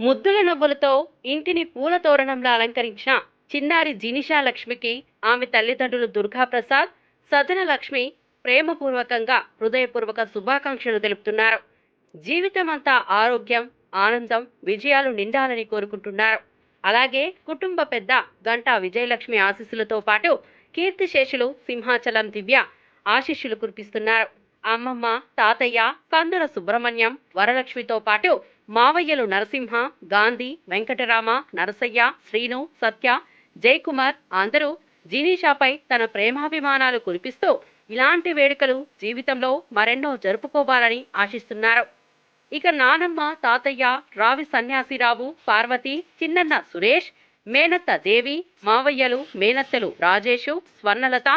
ముద్దుల నవ్వులతో ఇంటిని పూల తోరణంలో అలంకరించిన చిన్నారి జినిషా లక్ష్మికి ఆమె తల్లిదండ్రులు దుర్గాప్రసాద్ సదన లక్ష్మి ప్రేమపూర్వకంగా హృదయపూర్వక శుభాకాంక్షలు తెలుపుతున్నారు. జీవితమంతా ఆరోగ్యం ఆనందం విజయాలు నిండాలని కోరుకుంటున్నారు. అలాగే కుటుంబ పెద్ద గంటా విజయలక్ష్మి ఆశీస్సులతో పాటు కీర్తిశేషులు సింహాచలం దివ్య ఆశీస్సులు కురిపిస్తున్నారు. అమ్మమ్మ తాతయ్య కందుల సుబ్రహ్మణ్యం వరలక్ష్మితో పాటు మావయ్యలు నరసింహ గాంధీ వెంకటరామ నరసయ్య శ్రీను సత్య జయకుమార్ అందరూ జీనీషాపై తన ప్రేమాభిమానాలు కురిపిస్తూ ఇలాంటి వేడుకలు జీవితంలో మరెన్నో జరుపుకోవాలని ఆశిస్తున్నారు. ఇక నానమ్మ తాతయ్య రావి సన్యాసిరావు పార్వతి చిన్నన్న సురేష్ మేనత్త దేవి మావయ్యలు మేనత్తలు రాజేషు స్వర్ణలత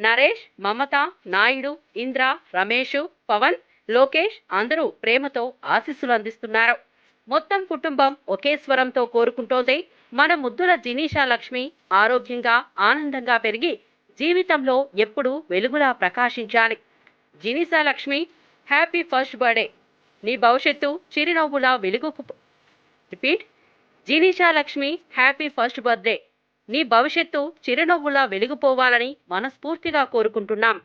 నరేష్ మమత నాయుడు ఇంద్ర రమేష్ పవన్ లోకేష్ అందరూ ప్రేమతో ఆశీస్సులు అందిస్తున్నారు. మొత్తం కుటుంబం ఒకే స్వరంతో కోరుకుంటోంది. మన ముద్దుల జినీషా లక్ష్మి ఆరోగ్యంగా ఆనందంగా పెరిగి జీవితంలో ఎప్పుడూ వెలుగులా ప్రకాశించాలి. Jinisha Lakshmi happy first birthday. నీ భవిష్యత్తు చిరునవ్వులా వెలుగుకు repeat. Jinisha Lakshmi happy first birthday. నీ భవిష్యత్తు చిరునవ్వులా వెలిగిపోవాలని మనస్ఫూర్తిగా కోరుకుంటున్నాం.